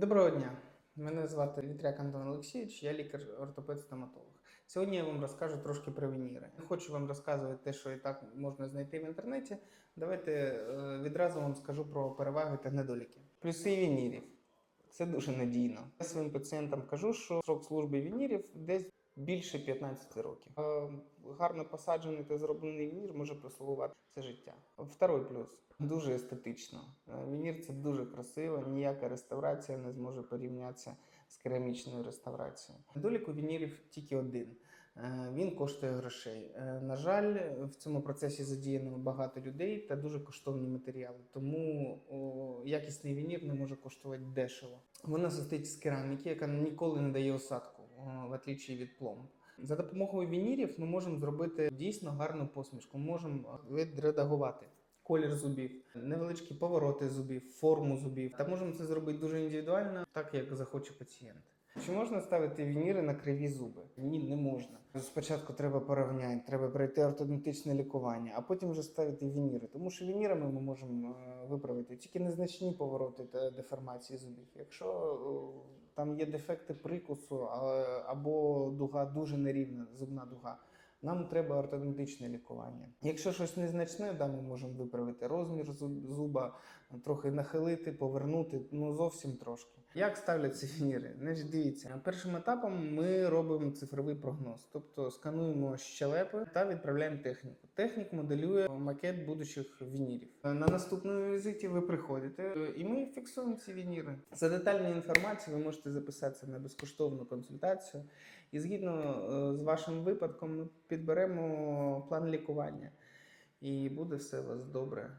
Доброго дня. Мене звати Вітряк Антон Олексійович, я лікар-ортопед-стоматолог. Сьогодні я вам розкажу трошки про вініри. Не хочу вам розказувати те, що і так можна знайти в інтернеті. Давайте е, відразу вам скажу про переваги та недоліки. Плюси вінірів. Це дуже надійно. Я своїм пацієнтам кажу, що срок служби вінірів десь більше 15 років. Е, Гарно посаджений та зроблений вінір може прослугувати все життя. Второй плюс дуже естетично. Е, Вінір це дуже красиво, ніяка реставрація не зможе порівнятися з керамічною реставрацією. Недолік вінірів тільки один. Е, Він коштує грошей. На жаль, в цьому процесі задіяно багато людей та дуже коштовні матеріали. Тому якісний вінір не може коштувати дешево. Вона состоїть з кераміки, яка ніколи не дає осадку, в отличие від пломб. За допомогою вінірів ми можемо зробити дійсно гарну посмішку. Можемо відредагувати колір зубів, невеличкі повороти зубів, форму зубів. Та можемо це зробити дуже індивідуально, так як захоче пацієнт. Чи можна ставити вініри на криві зуби? Ні, не можна. Спочатку треба порівняти, треба пройти ортодонтичне лікування, а потім вже ставити вініри. Тому що вінірами ми можемо е, виправити тільки незначні повороти та деформації зубів. Якщо е, там є дефекти прикусу або дуга дуже нерівна, зубна дуга. Нам треба ортодонтичне лікування. Якщо щось незначне, да, ми можемо виправити розмір зуба, трохи нахилити, повернути, ну зовсім трошки. Як ставляться вініри? Значить, дивіться, першим етапом ми робимо цифровий прогноз, тобто скануємо щелепи та відправляємо техніку. Технік моделює макет будучих вінірів. На наступному візиті ви приходите е, і ми фіксуємо ці вініри. За детальною інформацією ви можете записатися на безкоштовну консультацію. І згідно е, з вашим випадком ми підберемо план лікування. І буде все у вас добре.